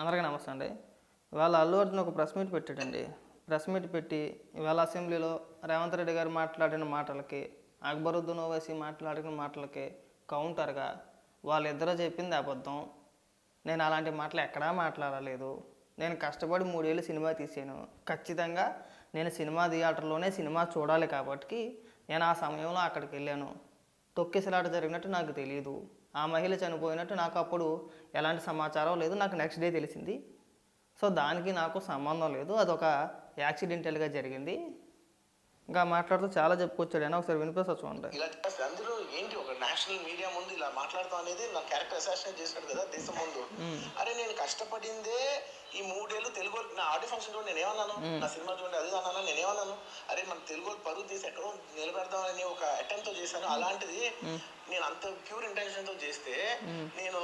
అందరికీ నమస్తే అండి. ఇవాళ అల్లు అర్జున్ ఒక ప్రెస్ మీట్ పెట్టాడండి. ప్రెస్ మీట్ పెట్టి ఇవాళ అసెంబ్లీలో రేవంత్ రెడ్డి గారు మాట్లాడిన మాటలకి అక్బరుద్దీన్ ఓవైసీ మాట్లాడిన మాటలకి కౌంటర్గా వాళ్ళిద్దరూ చెప్పింది అబద్ధం. నేను అలాంటి మాటలు ఎక్కడా మాట్లాడలేదు. నేను కష్టపడి మూడేళ్ళు సినిమా తీసాను ఖచ్చితంగా నేను సినిమా థియేటర్లోనే సినిమా చూడాలి కాబట్టి నేను ఆ సమయంలో అక్కడికి వెళ్ళాను. తొక్కిసలాట జరిగినట్టు నాకు తెలియదు ఆ మహిళ చనిపోయినట్టు నాకు అప్పుడు ఎలాంటి సమాచారం లేదు. నాకు నెక్స్ట్ డే తెలిసింది. సో దానికి నాకు సంబంధం లేదు. అదొక యాక్సిడెంటల్గా జరిగింది. ఇంకా మాట్లాడుతూ చాలా చెప్పుకొచ్చాడు. అయినా ఒకసారి వినిపిస్తా చూడండి. ఇలా చేస్తే అందులో ఏంటి? ఒక నేషనల్ మీడియా ముందు ఇలా మాట్లాడతాం అనేది నా క్యారెక్టర్ అసాసినేట్ చేశాడు కదా దేశం ముందు. అరే నేను కష్టపడిందే ఈ మూడేళ్ళు తెలుగు నా ఆడియో ఫంక్షన్ చూడండి నేను ఏమన్నాను నా సినిమా చూడండి అది అన్నాను నేను ఏమన్నాను అరే మన తెలుగు పరువు తీసి ఎక్కడో నిలబెడదామని ఒక అటెంప్ట్తో చేశాను. అలాంటిది నేను అంత ప్యూర్ ఇంటెన్షన్తో చేస్తే నేను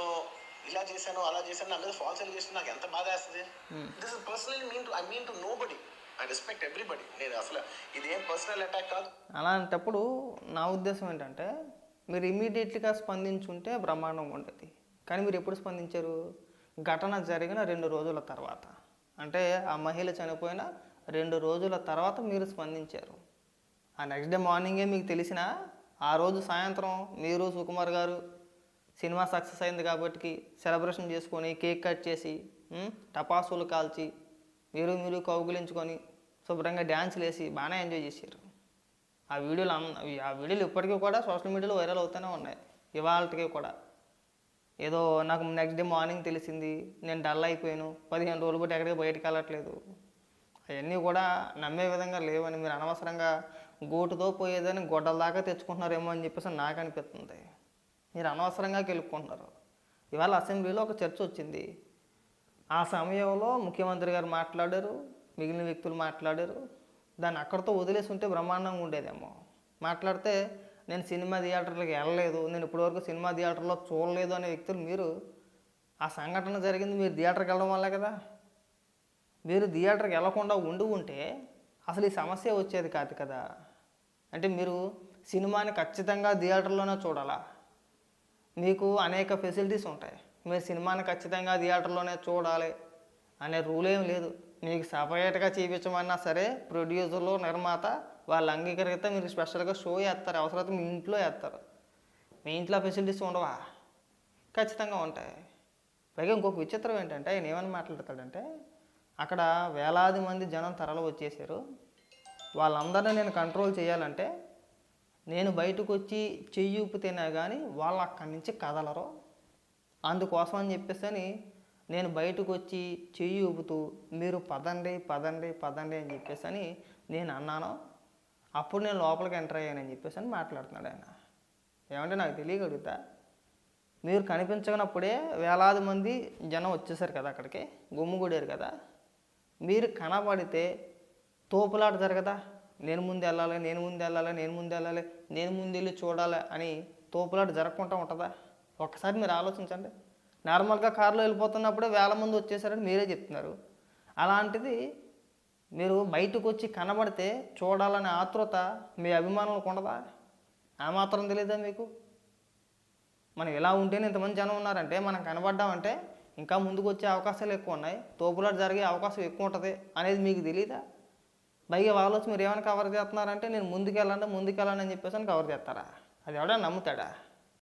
ఇలా చేశాను అలా చేశాను నా మీద ఫాల్స్ ఎలిగేషన్ నాకు ఎంత బాధ వేస్తుంది? This is personal mean to I mean to nobody I respect everybody నేను అసలు ఇది ఏం పర్సనల్ అటాక్ కాదు. అలాంటప్పుడు నా ఉద్దేశం ఏంటంటే మీరు ఇమీడియట్గా స్పందించుంటే బ్రహ్మాండంగా ఉండేది కానీ మీరు ఎప్పుడు స్పందించారు? ఘటన జరిగిన రెండు రోజుల తర్వాత. అంటే ఆ మహిళ చనిపోయిన రెండు రోజుల తర్వాత మీరు స్పందించారు. ఆ నెక్స్ట్ డే మార్నింగే మీకు తెలిసిన ఆ రోజు సాయంత్రం మీరు సుకుమార్ గారు సినిమా సక్సెస్ అయింది కాబట్టి సెలబ్రేషన్ చేసుకొని కేక్ కట్ చేసి టపాసులు కాల్చి మీరు మీరు కౌగులించుకొని శుభ్రంగా డ్యాన్సులు వేసి బాగానే ఎంజాయ్ చేశారు. ఆ వీడియోలు అన్- ఆ వీడియోలు ఇప్పటికీ కూడా సోషల్ మీడియాలో వైరల్ అవుతూనే ఉన్నాయి. ఇవాళకి కూడా. ఏదో నాకు నెక్స్ట్ డే మార్నింగ్ తెలిసింది నేను డల్ అయిపోయాను పదిహేను రోజులు బట్టి ఎక్కడికి బయటకు వెళ్ళట్లేదు. అవన్నీ కూడా నమ్మే విధంగా లేవని మీరు అనవసరంగా గోటుతో పోయేదని గొడ్డల దాకా తెచ్చుకుంటున్నారేమో అని చెప్పేసి నాకు అనిపిస్తుంది. మీరు అనవసరంగా గెలుపుకుంటున్నారు ఇవాళ అసెంబ్లీలో ఒక చర్చ వచ్చింది. ఆ సమయంలో ముఖ్యమంత్రి గారు మాట్లాడారు మిగిలిన వ్యక్తులు మాట్లాడారు. దాన్ని అక్కడితో వదిలేసి ఉంటే బ్రహ్మాండంగా ఉండేదేమో. మాట్లాడితే నేను సినిమా థియేటర్లకు వెళ్ళలేదు నేను ఇప్పటివరకు సినిమా థియేటర్లో చూడలేదు అనే వ్యక్తులు మీరు ఆ సంఘటన జరిగింది మీరు థియేటర్కి వెళ్ళడం వల్లే కదా. మీరు థియేటర్కి వెళ్ళకుండా ఉండి ఉంటే అసలు ఈ సమస్య వచ్చేది కాదు కదా. అంటే మీరు సినిమాని ఖచ్చితంగా థియేటర్లోనే చూడాలా? మీకు అనేక ఫెసిలిటీస్ ఉంటాయి. మీరు సినిమాని ఖచ్చితంగా థియేటర్లోనే చూడాలి అనే రూల్ ఏం లేదు. మీకు సపరేట్గా చేయించమన్నా సరే ప్రొడ్యూసర్లు నిర్మాత వాళ్ళు అంగీకరిస్తే మీరు స్పెషల్గా షో వేస్తారు అవసరమైతే మీ ఇంట్లో వేస్తారు మీ ఇంట్లో ఫెసిలిటీస్ ఉండవా? ఖచ్చితంగా ఉంటాయి. పైగా ఇంకొక విచిత్రం ఏంటంటే ఆయన ఏమని మాట్లాడతాడంటే అక్కడ వేలాది మంది జనం తరలి వచ్చేసారు. వాళ్ళందరినీ నేను కంట్రోల్ చేయాలంటే నేను బయటకు వచ్చి చెయ్యి ఊపితేనే కానీ వాళ్ళు అక్కడి నుంచి కదలరు. అందుకోసం అని చెప్పేసి అని నేను బయటకు వచ్చి చెయ్యి ఊపుతూ మీరు పదండి పదండి పదండి అని చెప్పేసి అని నేను అన్నాను. అప్పుడు నేను లోపలికి ఎంటర్ అయ్యానని చెప్పేసి అని మాట్లాడుతున్నాడు ఆయన. ఏమంటే నాకు తెలియగలుగుతా మీరు కనిపించకనప్పుడే వేలాది మంది జనం వచ్చేసారు కదా అక్కడికి గుమ్ముగూడారు కదా. మీరు కనబడితే తోపులాట జరగదా? నేను ముందు వెళ్ళాలి నేను ముందు వెళ్ళాలి నేను ముందు వెళ్ళాలి నేను ముందు వెళ్ళి చూడాలి అని తోపులాట జరగకుండా ఉంటుందా? ఒక్కసారి మీరు ఆలోచించండి. నార్మల్గా కారులో వెళ్ళిపోతున్నప్పుడే వేల మంది వచ్చేసారని మీరే చెప్తున్నారు. అలాంటిది మీరు బయటకు వచ్చి కనబడితే చూడాలనే ఆతృత మీ అభిమానులకు ఉండదా? ఆ మాత్రం తెలియదా మీకు? మనం ఇలా ఉంటేనే ఇంతమంది జనం ఉన్నారంటే మనం కనబడ్డామంటే ఇంకా ముందుకు వచ్చే అవకాశాలు ఎక్కువ ఉన్నాయి. తోపులాట జరిగే అవకాశం ఎక్కువ ఉంటుంది అనేది మీకు తెలియదా పైగా వాళ్ళు వచ్చి మీరు ఏమైనా కవర్ చేస్తున్నారంటే నేను ముందుకెళ్ళండి ముందుకెళ్ళండి అని చెప్పేసి అని కవర్ చేస్తారా? అది ఎవడైనా నమ్ముతాడా?